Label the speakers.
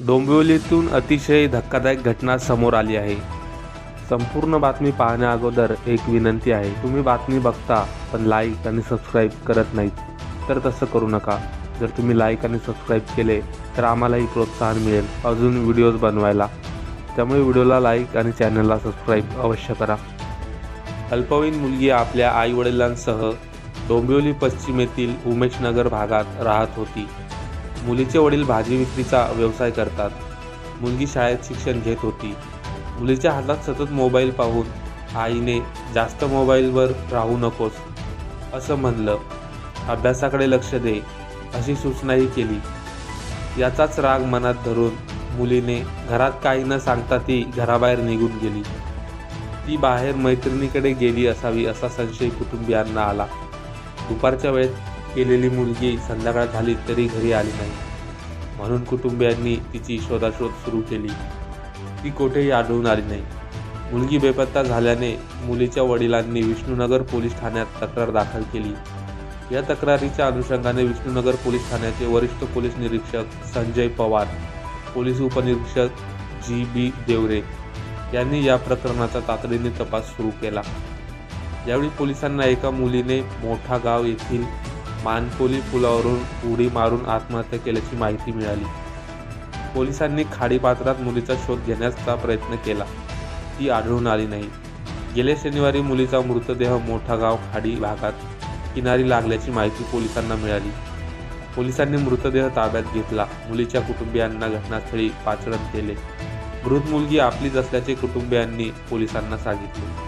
Speaker 1: डोंबिवलीतून अतिशय धक्कादायक घटना समोर आली आहे. संपूर्ण बातमी पाहण्या अगोदर एक विनंती आहे. तुम्ही बातमी बघता पण लाईक आणि सबस्क्राईब करत नाहीत तर तसं करू नका. जर तुम्ही लाईक आणि सबस्क्राईब केले तर आम्हालाही प्रोत्साहन मिळेल. अजून व्हिडिओज बनवायला. त्यामुळे व्हिडिओला लाईक आणि चॅनलला सबस्क्राईब अवश्य करा. अल्पवयीन मुलगी आपल्या आईवडिलांसह डोंबिवली पश्चिमेतील उमेशनगर भागात राहत होती. मुलीचे वडील भाजी विक्रीचा व्यवसाय करतात. मुलगी शाळेत शिक्षण घेत होती. मुलीच्या हातात सतत मोबाईल पाहून आईने जास्त मोबाईलवर राहू नकोस असं म्हणलं. अभ्यासाकडे लक्ष दे अशी सूचनाही केली. याचाच राग मनात धरून मुलीने घरात काही न सांगता ती घराबाहेर निघून गेली. ती बाहेर मैत्रिणीकडे गेली असावी असा संशय कुटुंबियांना आला. दुपारच्या वेळेत केलेली मुलगी संध्याकाळ झाली तरी घरी आली नाही. म्हणून कुटुंबियांनी तिची शोधाशोध सुरू केली. ती कोठेही आढळून आली नाही. मुलगी बेपत्ता झाल्याने मुलीच्या वडिलांनी विष्णुनगर पोलीस ठाण्यात तक्रार दाखल केली. या तक्रारीच्या अनुषंगाने विष्णुनगर पोलीस ठाण्याचे वरिष्ठ पोलीस निरीक्षक संजय पवार पोलीस उपनिरीक्षक जी बी देवरे यांनी या प्रकरणाचा तातडीने तपास सुरू केला. यावेळी पोलिसांना एका मुलीने मोठा गाव येथील मानकोली पुलावरून उडी मारून आत्महत्या केल्याची माहिती मिळाली. पोलिसांनी खाडीपात्रात मुलीचा शोध घेण्याचा प्रयत्न केला. ती आढळून आली नाही. गेल्या शनिवारी मुलीचा मृतदेह मोठा गाव खाडी भागात किनारी लागल्याची माहिती पोलिसांना मिळाली. पोलिसांनी मृतदेह ताब्यात घेतला. मुलीच्या कुटुंबियांना घटनास्थळी पाचारण केले. मृत मुलगी आपलीच असल्याचे कुटुंबियांनी पोलिसांना सांगितले.